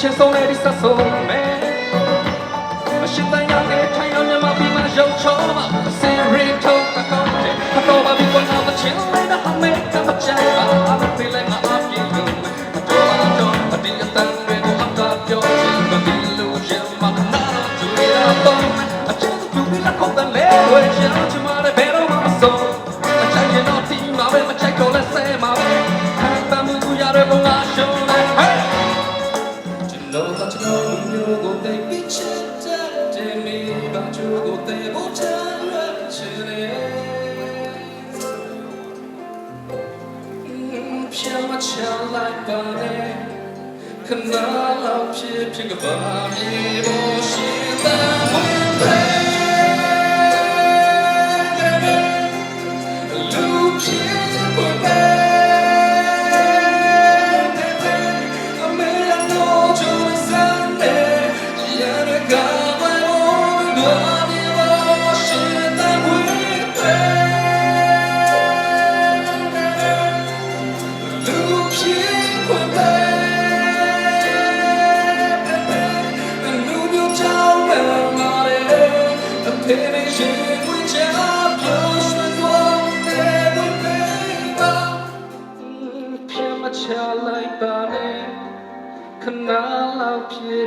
ချင်ဆုံးတဲ့ဒီဆက်ဆုံးမဲမရှိတဲ့ရတဲ့ထိုင်ရမြမပြီးမှရောက်ချောမှာစင်ရီထုတ်အကောင့်တဲ့အတော့ဘာပြီးကတော့ချင်လေးတော့မဲကမချမ်းပါအမပြေလဲငါအပြေလို့အတော့အတော့အဒီအတန်တွေကိုအတားပြောချင်မဒီလို့ရမှာနာတော့သူရတော့အချစ်သူလည်းကောင်းတယ်လေဝယ်ချင်ချ goodbye.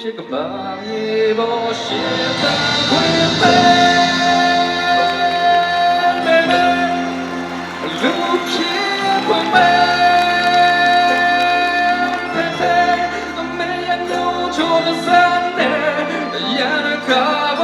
ဖြစ်ကပါမြေပေါ်ရှင်တန်ခွေပဲမေမေလူဖြစ်ခွေပဲမေမေမေရနိုးချိုးတဲ့စံနဲ့ရန်ကား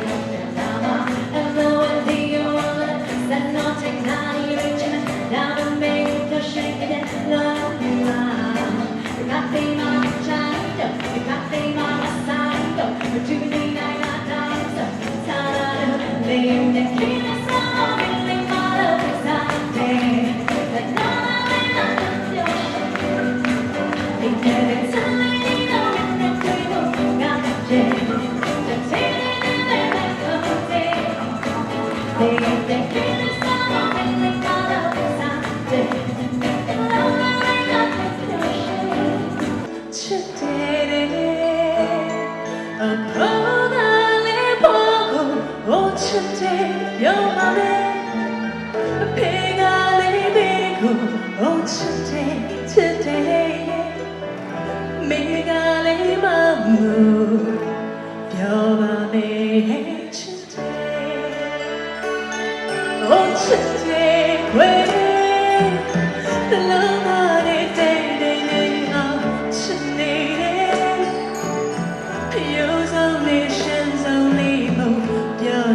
Amen. today, today. Make a lame move. Your name today. Oh, today, great. The love of the day, day, day, oh, today. Yours only, shins only, oh, your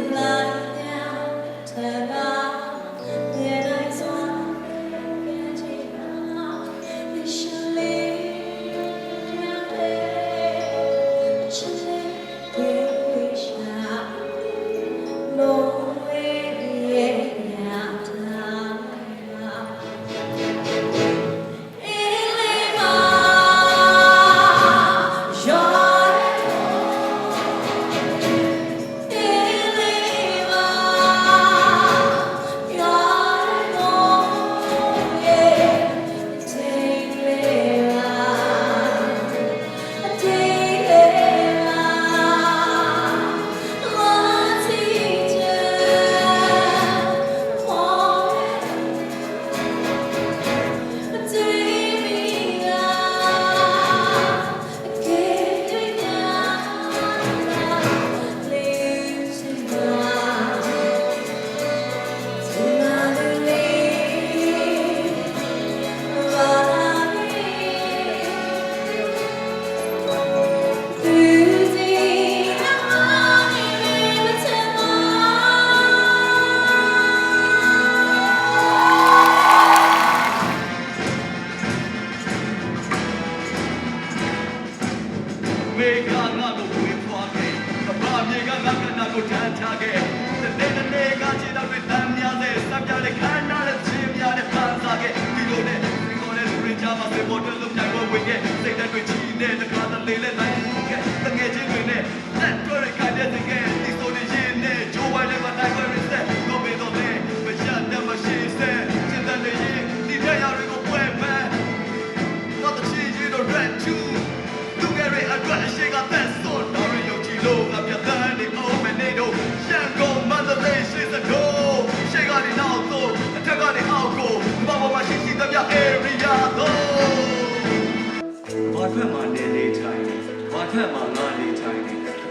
ဘာထွက်မှငါနေထိုင်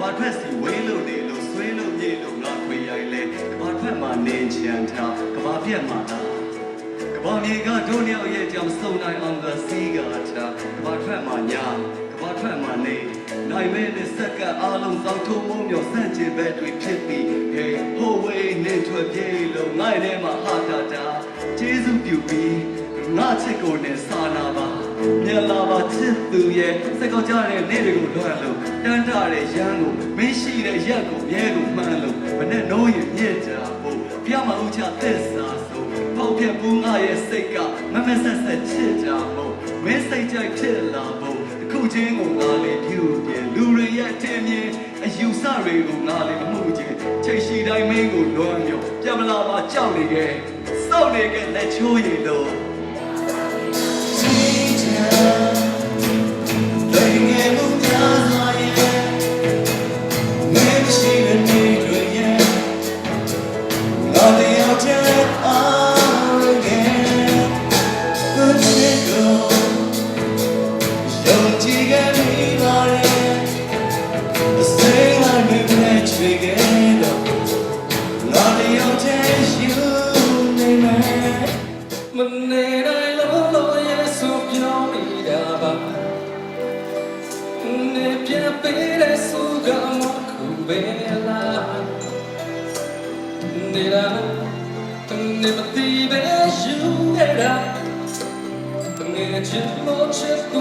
ဘာထွက်စီဝေးလို့နေလို့ဆွေးလို့ပြေလို့ငါခွေရိုင်လဲဘာထွက်မှနေချမ်းထားကဘာပြက်မှလားကဘာမြေကဒုညောက်ရဲ့ကြောင့်စုံနိုင်အောင်ကစီးကထားကဘာထွက်မှညာကဘာထွက်မှနေနိုင်မဲနဲ့စက္ကအားလုံးသောက်ထုံးမုံမျိုးစန့်ကျင်ဘက်တွေဖြစ်ပြီးဟေးဟိုဝေးနေထွက်ပြေးလို့ငိုက်ထဲမှာဟာတာတာကျေးဇူးပြုပြီးငါချစ်ကိုနဲ့စာနာပါ မြတ်လာပါချစ်သူရဲ့စက်ကောက်ကြတဲ့နေ့တွေကိုလွှမ်းလို့တန်းတတဲ့ရန်ကိုမင်းရှိတဲ့ရက်ကိုမြဲကိုမှန်းလို့မနဲ့နိုးရင်မြင့်ကြဖို့ပြမဦးချသစ္စာဆိုပေါက်ပြက်ဘူးငါရဲ့စိတ်ကမမဆက်ဆက်ချစ်ကြဖို့မင်းစိတ်ကြိုက်ဖြစ်လာဖို့တစ်ခုချင်းကိုငါလေးပြုပြလူတွေရဲ့ထင်မြင်အယူဆတွေကိုငါလေးမမှုချင်းချိတ်ရှိတိုင်းမင်းကိုလွှမ်းမြောပြမလာပါကြောက်နေခဲ့စောက်နေခဲ့လက်ချိုးရည်လို့ နေပြပေးတဲ့ဆိုကမခုပဲလားနေတာနေမတိပဲယူနေတာငယ်ချစ်လို့ချစ်သူ